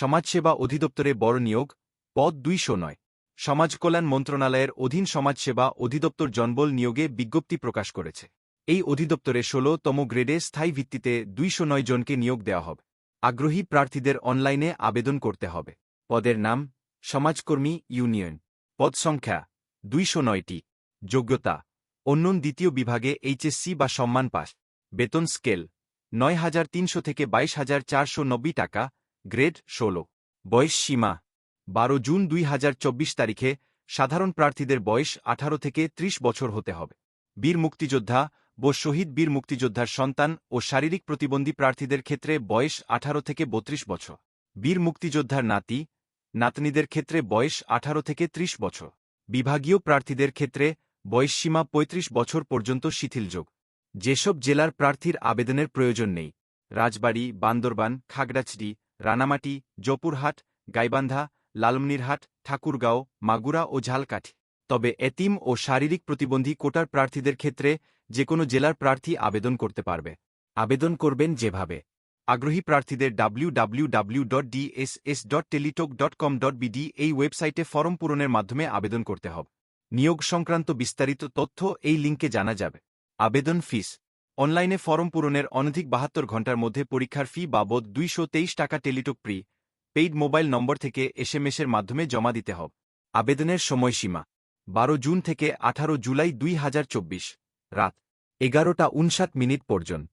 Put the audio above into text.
সমাজসেবা অধিদপ্তরে বড় নিয়োগ, পদ দুইশো নয়। সমাজ কল্যাণ মন্ত্রণালয়ের অধীন সমাজসেবা অধিদপ্তর জনবল নিয়োগে বিজ্ঞপ্তি প্রকাশ করেছে। এই অধিদপ্তরে ষোলতম গ্রেডে স্থায়ী ভিত্তিতে দুইশো নয় জনকে নিয়োগ দেওয়া হবে। আগ্রহী প্রার্থীদের অনলাইনে আবেদন করতে হবে। পদের নাম, সমাজকর্মী ইউনিয়ন। পদ সংখ্যা, দুইশো নয়টি। যোগ্যতা, অন্যন দ্বিতীয় বিভাগে এইচএসসি বা সম্মান পাস। বেতন স্কেল, নয় হাজার তিনশো থেকে বাইশ হাজার চারশো নব্বই টাকা। গ্রেড ষোলো। বয়স সীমা। বারো জুন দুই হাজার চব্বিশ তারিখে সাধারণ প্রার্থীদের বয়স আঠারো থেকে ত্রিশ বছর হতে হবে। বীর মুক্তিযোদ্ধা ও শহীদ বীর মুক্তিযোদ্ধার সন্তান ও শারীরিক প্রতিবন্ধী প্রার্থীদের ক্ষেত্রে বয়স আঠারো থেকে বত্রিশ বছর। বীর মুক্তিযোদ্ধার নাতি, নাতনিদের ক্ষেত্রে বয়স আঠারো থেকে ত্রিশ বছর। বিভাগীয় প্রার্থীদের ক্ষেত্রে বয়সসীমা ৩৫ বছর পর্যন্ত শিথিলযোগ যেসব জেলার প্রার্থীর আবেদনের প্রয়োজন নেই। রাজবাড়ী, বান্দরবান, খাগড়াছড়ি রানামাটি, জপুরহাট, গাইবান্ধা, লালমনিরহাট, ঠাকুরগাঁও, মাগুরা ও ঝালকাঠি। তবে এতিম ও শারীরিক প্রতিবন্ধী কোটার প্রার্থীদের ক্ষেত্রে যে কোনো জেলার প্রার্থী আবেদন করতে পারবে। আবেদন করবেন যেভাবে। আগ্রহী প্রার্থীদের www.dss.teletalk.com.bd এই ওয়েবসাইটে ফরম পূরণের মাধ্যমে আবেদন করতে হবে। নিয়োগ সংক্রান্ত বিস্তারিত তথ্য এই লিঙ্কে জানা যাবে। আবেদন ফিস অনলাইনে ফরম পূরণের অনধিক বাহাত্তর ঘণ্টার মধ্যে পরীক্ষার ফি বাবদ দুইশ তেইশ টাকা Teletalk prepaid mobile number থেকে এসএমএসের মাধ্যমে জমা দিতে হবে। আবেদনের সময়সীমা, বারো জুন থেকে আঠারো জুলাই দুই হাজার চব্বিশ, রাত এগারোটা উনষাট মিনিট পর্যন্ত।